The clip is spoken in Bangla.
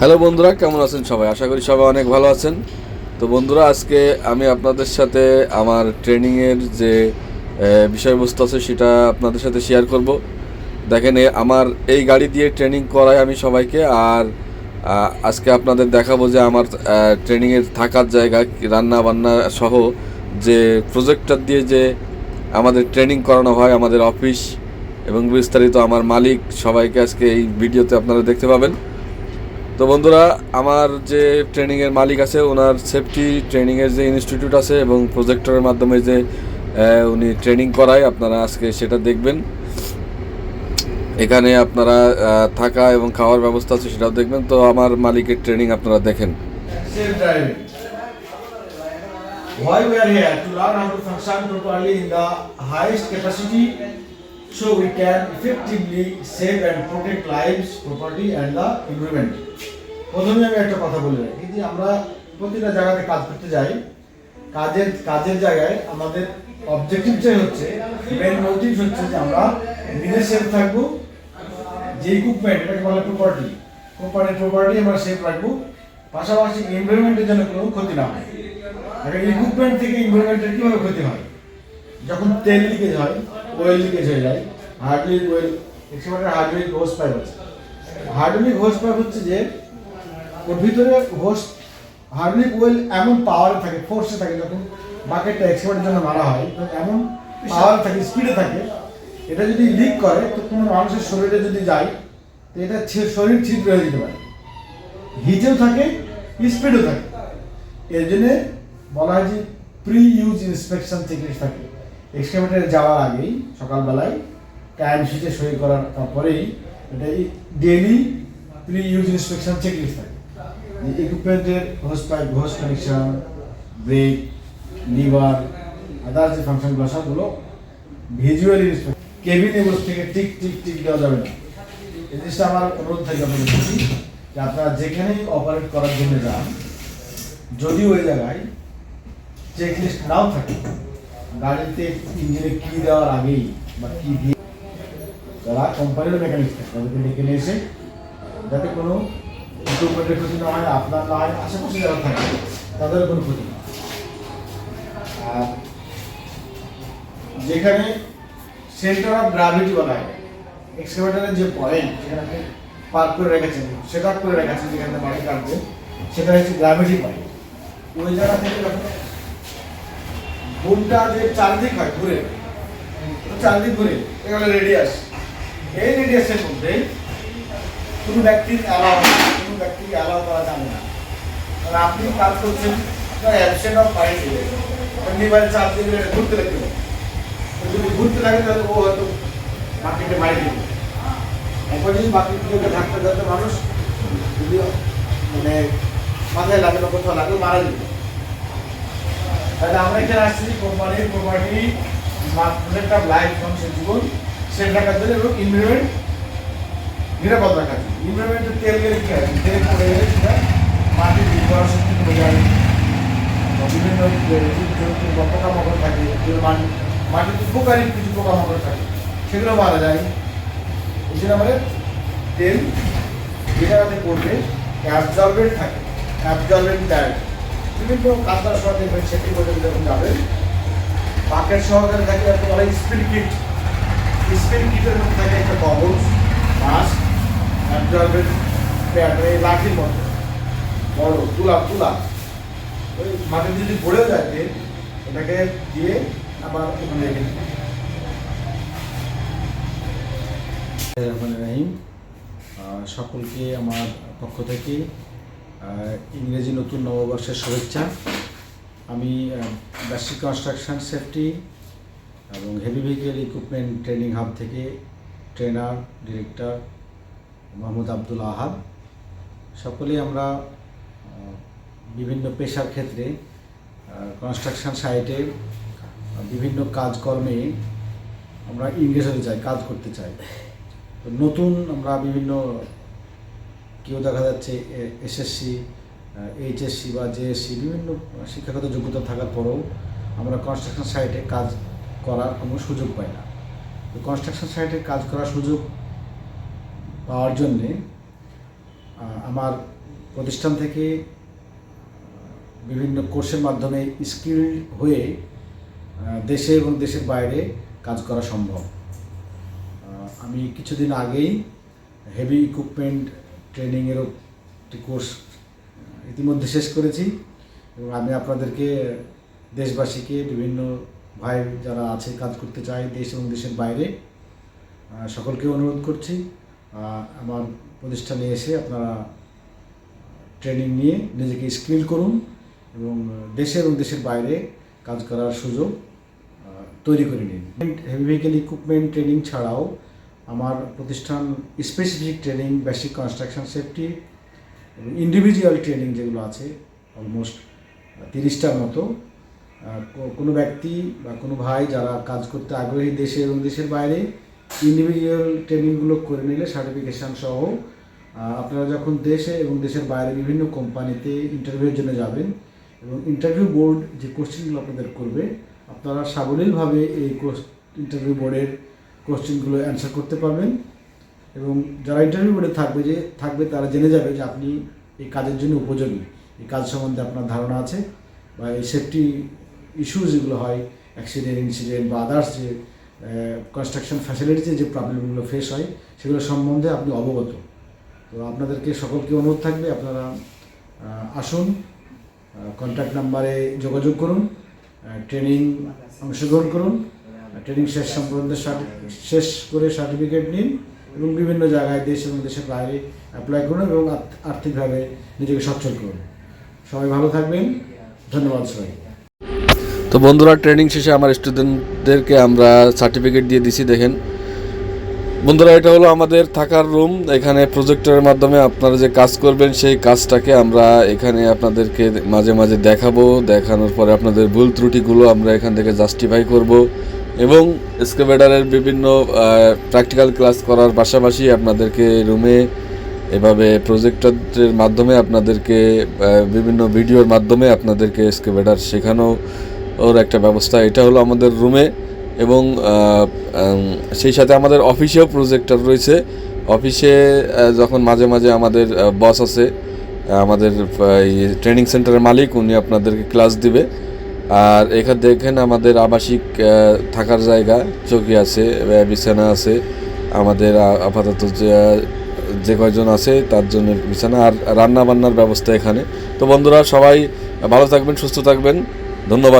হ্যালো বন্ধুরা, কেমন আছেন সবাই? আশা করি সবাই অনেক ভালো আছেন। তো বন্ধুরা, আজকে আমি আপনাদের সাথে আমার ট্রেনিংয়ের যে বিষয়বস্তু আছে সেটা আপনাদের সাথে শেয়ার করব। দেখেন আমার এই গাড়ি দিয়ে ট্রেনিং করাই আমি সবাইকে, আর আজকে আপনাদের দেখাবো যে আমার ট্রেনিংয়ের থাকার জায়গা রান্না বান্না সহ যে প্রজেক্টর দিয়ে যে আমাদের ট্রেনিং করানো হয় আমাদের অফিস এবং বিস্তারিত আমার মালিক সবাইকে আজকে এই ভিডিওতে আপনারা দেখতে পাবেন। তো বন্ধুরা আমার যে ট্রেনিংয়ের মালিক আছে ওনার সেফটি ট্রেনিংয়ের যে ইনস্টিটিউট আছে এবং প্রজেক্টরের মাধ্যমে যে উনি ট্রেনিং করায় আপনারা আজকে সেটা দেখবেন এখানে আপনারা থাকা এবং খাওয়ার ব্যবস্থা আছে সেটাও দেখবেন তো আমার মালিকের ট্রেনিং আপনারা দেখেন Why we are here? To learn how to function properly in the highest capacity so we can effectively save and protect lives, property and the environment. প্রথমে আমি একটা কথা বলে রাখি যে আমরা প্রতিটা জায়গাতে কাজ করতে যাই। কাজের কাজের জায়গায় আমাদের অবজেক্টিভটাই হচ্ছে মেন মোটিভ হচ্ছে যে আমরা নিজে সেফ থাকব। যে ইকুইপমেন্ট এটাকে বলে প্রপার্টি কোম্পানির প্রপার্টি আমরা সেফ রাখব। পাশাপাশি এনভায়রনমেন্টের জন্য কোনো ক্ষতি না হয়। এখন ইকুইপমেন্ট থেকে এনভায়রনমেন্টের কীভাবে ক্ষতি হয়? যখন তেল লিকেজ হয় ওয়েল লিকেজ হয়ে যায় হার্ডলিক ওয়েল এক্সপার্টের হার্ডলিক হোস পাইপ আছে। হার্ডলিক হোস পাইপ হচ্ছে যে ওর ভিতরে হোস হার্ডলিক ওয়েল এমন পাওয়ার থাকে ফোর্সে থাকে যখন বাকেটটা এক্সপার্টের জন্য মারা হয় তখন এমন পাওয়ার থাকে স্পিডে থাকে। এটা যদি লিক করে, তো কোনো মানুষের শরীরে যদি যায়, তো এটা শরীর ছিদ্র হয়ে যেতে পারে। হিটেও থাকে স্পিডও থাকে। এর জন্য বলা হয় যে প্রি ইউজ ইন্সপেকশন চেকলিস্ট থাকে। এক্সকাভেটারে যাওয়ার আগেই, সকালবেলায় টাইম শিটে সই করার তারপরেই এটা daily pre use inspection checklist থাকে। ইকুইপমেন্টের hose pipe hose connection brake lever others যে ফাংশনগুলো সবগুলো ভিজুয়ালি কেবিনে বসে থেকে টিক টিক টিক দেওয়া যাবে না। এই জিনিসটা আমার অনুরোধ থাকবে আপনাদের প্রতি যে আপনারা যেখানেই অপারেট করার জন্য যান, যদি ওই জায়গায় চেক লিস্ট নাও থাকে, গাড়িতে ইঞ্জিনে কি দেওয়ার আগেই বা কি দিয়ে, যারা কোম্পানির মেকানিক থাকে তাদেরকে ডেকে নিয়ে এসে যাতে কোনো ইকুইপমেন্টের ক্ষতি না হয়, আপনার না হয় আশেপাশে যারা থাকে, তাদের কোনো ক্ষতি না। যেখানে সেন্টার অফ গ্রাভিটি বলা হয় এক্সকাভেটারের যে পয়েন্ট সেখানে আপনি পার্ক করে রেখেছেন সেট আপ করে রেখেছেন, যেখানে মাটি কাটবে সেটা হচ্ছে গ্রাভিটি পয়েন্ট ওই জায়গা থেকে যখন যে চারদিক হয় ঘুরে চারদিক ঘুরে এগুলো রেডিয়াস এই রেডিয়াসের মধ্যে কোনো ব্যক্তির অ্যালাউ ব্যক্তিকে অ্যালাউ করা যাবে না কারণ আপনি কাজ করছেন অ্যাবসেন্ট অফ মাইন্ড আপনি এবার চার দিকে ঘুরতে লাগবে তো যদি ঘুরতে লাগে তাহলে ও হয়তো মাটিতে মারি দেবে একবার যদি বাকি দিকে থাকতে থাকতে মানুষ যদি মানে মাথায় লাগে না কোথাও লাগে মারা যাবে তাহলে আমরা এখানে আসছি কোম্পানির প্রপার্টি প্রজেক্ট অফ লাইফ মানুষের জীবন সেভ রাখার জন্য এবং ইনভারনমেন্ট নিরাপদ রাখার জন্য। ইনভারনমেন্টের তেল গেলে কি হয়? তেল পড়ে গেলে সেটা মাটির বিপদ শক্তি কমে যায়। বিভিন্ন পোকামাকড় থাকে মাটি মাটিতে উপকারী কিছু পোকামাকড় থাকে, সেগুলো মারা যায়। এই জন্য আমাদের তেল যে জায়গাতে পড়বে অ্যাবজর্বেন্ট থাকে অ্যাবজর্বেন্ট ট্যাগ বিভিন্ন কাজটার সময় দেখবেন সেটি পর্যন্ত যখন যাবেন বাকের সহকারে থাকে বলে স্পিড কিট স্পিড কিটের মধ্যে থাকে একটা গগলস মাস্ক অ্যাবজর্বেন্ট প্যাড এই লাঠির মতো বড়, তুলা তুলা। ওই মাটিতে যদি পড়েও যায় এটাকে দিয়ে আবার ওখানে রেখে রহমান রাহিম সকলকে আমার পক্ষ থেকে ইংরেজি নতুন নববর্ষের শুভেচ্ছা। আমি বেসিক কনস্ট্রাকশন সেফটি এবং heavy vehicle equipment training hub থেকে ট্রেনার ডিরেক্টর মোহাম্মদ আব্দুল আহাদ। সকলেই আমরা বিভিন্ন পেশার ক্ষেত্রে কনস্ট্রাকশন সাইটে বিভিন্ন কাজকর্মে আমরা ইংরেজ হতে চাই, কাজ করতে চাই। নতুন আমরা বিভিন্ন, কেউ দেখা যাচ্ছে এসএসসি এইচএসসি বা জেএসসি বিভিন্ন শিক্ষাগত যোগ্যতা থাকার পরেও আমরা কনস্ট্রাকশন সাইটে কাজ করার কোনো সুযোগ পাই না। তো কনস্ট্রাকশন সাইটে কাজ করার সুযোগ পাওয়ার জন্যে আমার প্রতিষ্ঠান থেকে বিভিন্ন কোর্সের মাধ্যমে স্কিল হয়ে দেশে এবং দেশের বাইরে কাজ করা সম্ভব। আমি কিছুদিন আগেই হেভি ইকুইপমেন্ট ট্রেনিংয়েরও একটি কোর্স ইতিমধ্যে শেষ করেছি এবং আমি আপনাদেরকে দেশবাসীকে, বিভিন্ন ভাই যারা আছে কাজ করতে চায় দেশ এবং দেশের বাইরে সকলকে অনুরোধ করছি। আমার প্রতিষ্ঠানে এসে আপনারা ট্রেনিং নিয়ে নিজেকে স্কিল করুন এবং দেশে এবং দেশের বাইরে কাজ করার সুযোগ তৈরি করে নিন। হেভি ভেহিকেল ইকুইপমেন্ট ট্রেনিং ছাড়াও আমার প্রতিষ্ঠান specific training basic construction safety এবং ইন্ডিভিজুয়াল ট্রেনিং যেগুলো আছে অলমোস্ট তিরিশটার মতো। কোনো ব্যক্তি বা কোনো ভাই যারা কাজ করতে আগ্রহী দেশে এবং দেশের বাইরে ইন্ডিভিজুয়াল ট্রেনিংগুলো করে নিলে সার্টিফিকেশান সহ আপনারা যখন দেশে এবং দেশের বাইরে বিভিন্ন কোম্পানিতে ইন্টারভিউর জন্য যাবেন এবং ইন্টারভিউ বোর্ড যে কোশ্চেনগুলো আপনাদের করবে, আপনারা সাবলীলভাবে এই ইন্টারভিউ বোর্ডের কোশ্চেনগুলো অ্যান্সার করতে পারবেন এবং যারা ইন্টারভিউ বোর্ডে থাকবে যে, থাকবে তারা জেনে যাবে যে আপনি এই কাজের জন্য উপযোগী। এই কাজ সম্বন্ধে আপনার ধারণা আছে বা এই সেফটি ইস্যু যেগুলো হয় অ্যাক্সিডেন্ট ইনসিডেন্ট বা আদার্স যে কনস্ট্রাকশন ফ্যাসিলিটিতে যে প্রবলেমগুলো ফেস হয়, সেগুলো সম্বন্ধে আপনি অবগত। তো আপনাদেরকে সকলকে অনুরোধ থাকবে, আপনারা আসুন কন্ট্যাক্ট নাম্বারে যোগাযোগ করুন ট্রেনিং অংশগ্রহণ করুন ট্রেনিং শেষ সম্পর্কে শেষ করে সার্টিফিকেট নিন এবং বিভিন্ন জায়গায় দেশ এবং দেশের বাইরে অ্যাপ্লাই করুন এবং আর্থ- আর্থিকভাবে নিজেকে সচ্ছল করুন। সবাই ভালো থাকবেন। ধন্যবাদ সবাই তো বন্ধুরা ট্রেনিং শেষে আমার স্টুডেন্টদেরকে আমরা সার্টিফিকেট দিয়ে দিছি, দেখেন। বন্ধুরা, এটা হলো আমাদের থাকার রুম এখানে প্রজেক্টরের মাধ্যমে আপনারা যে কাজ করবেন, সেই কাজটাকে আমরা এখানে আপনাদেরকে মাঝে মাঝে দেখাবো। দেখানোর পরে আপনাদের ভুল ত্রুটিগুলো আমরা এখান থেকে জাস্টিফাই করব। এবং স্কেভেডারের বিভিন্ন প্র্যাকটিক্যাল ক্লাস করার পাশাপাশি আপনাদেরকে রুমে এভাবে প্রজেক্টরের মাধ্যমে আপনাদেরকে বিভিন্ন ভিডিওর মাধ্যমে আপনাদেরকে স্কেভেডার শেখানো ওর একটা ব্যবস্থা। এটা হলো আমাদের রুমে এবং সেই সাথে আমাদের অফিসেও প্রজেক্টর রয়েছে। অফিসে যখন মাঝে মাঝে আমাদের বস আছে আমাদের ট্রেনিং সেন্টারের মালিক, উনি আপনাদেরকে ক্লাস দিবে। আর এখানে দেখেন আমাদের আবাসিক থাকার জায়গা, চৌকি আছে বিছানা আছে, আমাদের আপাতত যে যে কয়জন আছে, তার জন্য বিছানা আর রান্না বান্নার ব্যবস্থা এখানে। তো বন্ধুরা, সবাই ভালো থাকবেন, সুস্থ থাকবেন। ধন্যবাদ।